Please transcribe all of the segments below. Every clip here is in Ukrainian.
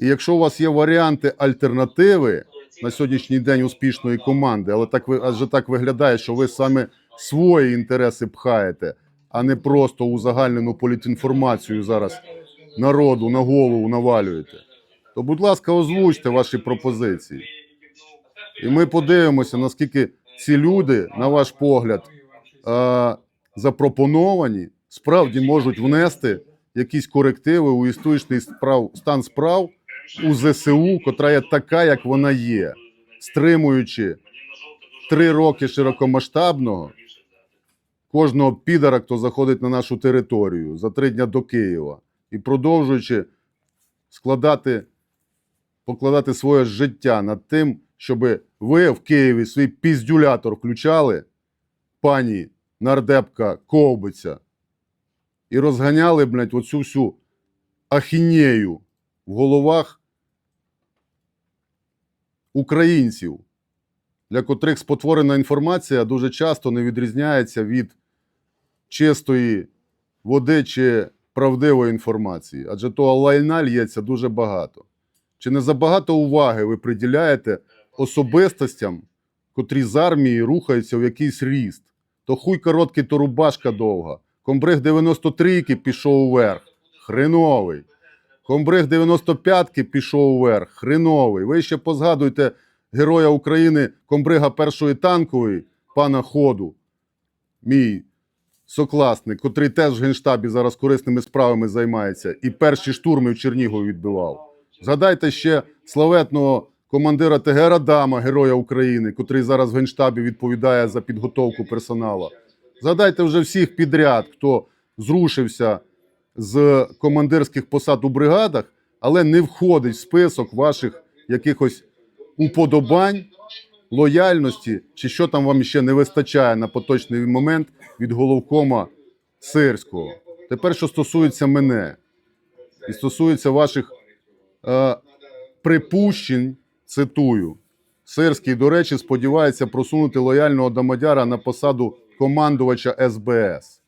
І якщо у вас є варіанти альтернативи на сьогоднішній день успішної команди, але так ви адже так виглядає, що ви саме свої інтереси пхаєте, а не просто узагальнену політінформацію зараз народу на голову навалюєте, то, будь ласка, озвучте ваші пропозиції. І ми подивимося, наскільки ці люди, на ваш погляд, запропоновані, справді можуть внести якісь корективи у історичний стан справ у ЗСУ, котра є така, як вона є, стримуючи три роки широкомасштабного кожного підара, хто заходить на нашу територію за три дня до Києва, і продовжуючи складати, покладати своє життя над тим, щоб ви в Києві свій піздюлятор включали, пані нардепка Ковбиця, і розганяли, блядь, оцю всю ахінею в головах українців, для котрих спотворена інформація дуже часто не відрізняється від чистої води чи правдивої інформації, адже того лайна лється дуже багато. Чи не забагато уваги ви приділяєте особистостям, котрі з армії рухаються в якийсь ріст? То хуй короткий, то рубашка довга. Комбриг 93-ки пішов уверх. Хреновий. Комбриг 95-ки пішов уверх. Хреновий. Ви ще позгадуйте героя України комбрига першої танкової, пана Ходу, мій сокласник, котрий теж в Генштабі зараз корисними справами займається, і перші штурми в Чернігові відбивав. Згадайте ще славетного командира ТГ Радама, героя України, котрий зараз в Генштабі відповідає за підготовку персоналу. Згадайте вже всіх підряд, хто зрушився з командирських посад у бригадах, але не входить в список ваших якихось уподобань, лояльності, чи що там вам ще не вистачає на поточний момент від головкома Сирського. Тепер, що стосується мене, і стосується ваших е, припущень, цитую. Сирський, до речі, сподівається просунути лояльного домодяра на посаду командувача СБС.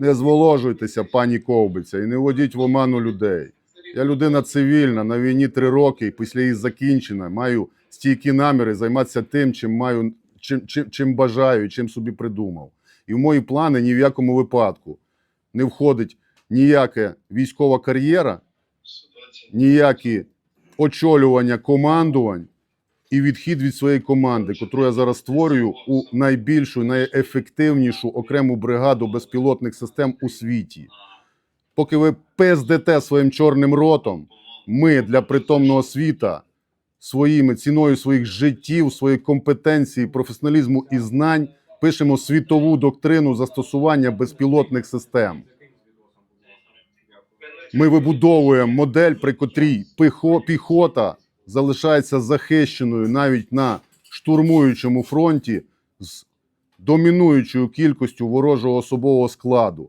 Не зволожуйтеся, пані Ковбиця, і не водіть в оману людей. Я людина цивільна, на війні три роки, і після її закінчена. Маю стійкі наміри займатися тим, чим маю, чим, чим, чим бажаю, чим собі придумав. І в мої плани ні в якому випадку не входить ніяка військова кар'єра, ніякі очолювання командувань і відхід від своєї команди, яку я зараз створюю у найбільшу, найефективнішу окрему бригаду безпілотних систем у світі. Поки ви пиздите своїм чорним ротом, ми для притомного світа своїми ціною своїх життів, своєї компетенції, професіоналізму і знань пишемо світову доктрину застосування безпілотних систем. Ми вибудовуємо модель, при котрій піхо- піхота залишається захищеною навіть на штурмуючому фронті з домінуючою кількістю ворожого особового складу.